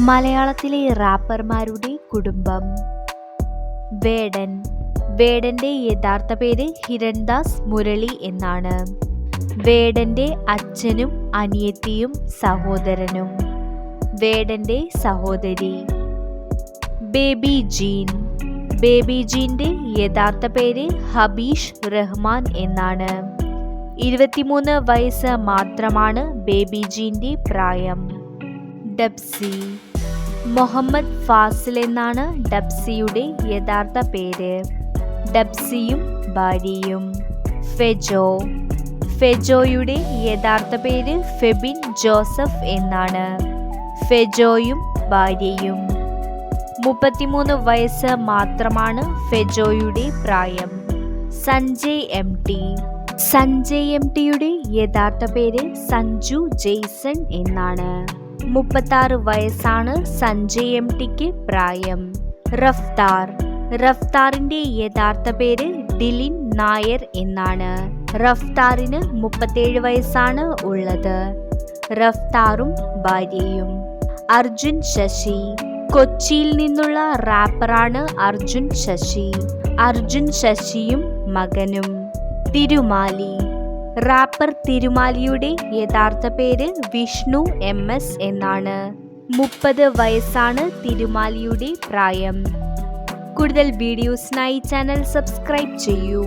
മലയാളത്തിലെ റാപ്പർമാരുടെ കുടുംബം. വേടൻ. വേടന്റെ യഥാർത്ഥ പേര് ഹിരൺദാസ് മുരളി എന്നാണ്. വേടന്റെ അച്ഛനും അനിയത്തിയും സഹോദരനും. വേടന്റെ സഹോദരി. Baby gene. ബേബി ജീന്റെ യഥാർത്ഥ പേര് ഹബീഷ് റഹ്മാൻ എന്നാണ്. ഇരുപത്തിമൂന്ന് വയസ്സ് മാത്രമാണ് ബേബി ജീന്റെ പ്രായം. ഡബ്സി. മുഹമ്മദ് ഫാസിൽ എന്നാണ് ഡബ്സിയുടെ യഥാർത്ഥ പേര്. ഡബ്സിയും ഭാര്യയും. ഫെജോ. ഫെജോയുടെ യഥാർത്ഥ പേര് ഫെബിൻ ജോസഫ് എന്നാണ്. ഫെജോയും ഭാര്യയും. മുപ്പത്തിമൂന്ന് വയസ്സ് മാത്രമാണ് ഫെജോയുടെ പ്രായം. Sanjay M T. Sanjay M ടിയുടെ യഥാർത്ഥ പേര് സഞ്ജു ജെയ്സൺ എന്നാണ്. മുപ്പത്താറ് വയസ്സാണ് സഞ്ജയ് എം ടിക്ക് പ്രായം. റഫ്താർ. റഫ്താറിന്റെ യഥാർത്ഥ പേര് ഡിലിൻ നായർ എന്നാണ്. റഫ്താറിന് മുപ്പത്തേഴ് വയസ്സാണ് ഉള്ളത്. റഫ്താറും ഭാര്യയും. അർജുൻ ശശി. കൊച്ചിയിൽ നിന്നുള്ള റാപ്പറാണ് അർജുൻ ശശി. അർജുൻ ശശിയും മകനും. തിരുമാലി. റാപ്പർ തിരുമാലിയുടെ യഥാർത്ഥ പേര് വിഷ്ണു എം എസ് എന്നാണ്. മുപ്പത് വയസ്സാണ് തിരുമാലിയുടെ പ്രായം. കൂടുതൽ വീഡിയോസിനായി ചാനൽ സബ്സ്ക്രൈബ് ചെയ്യൂ.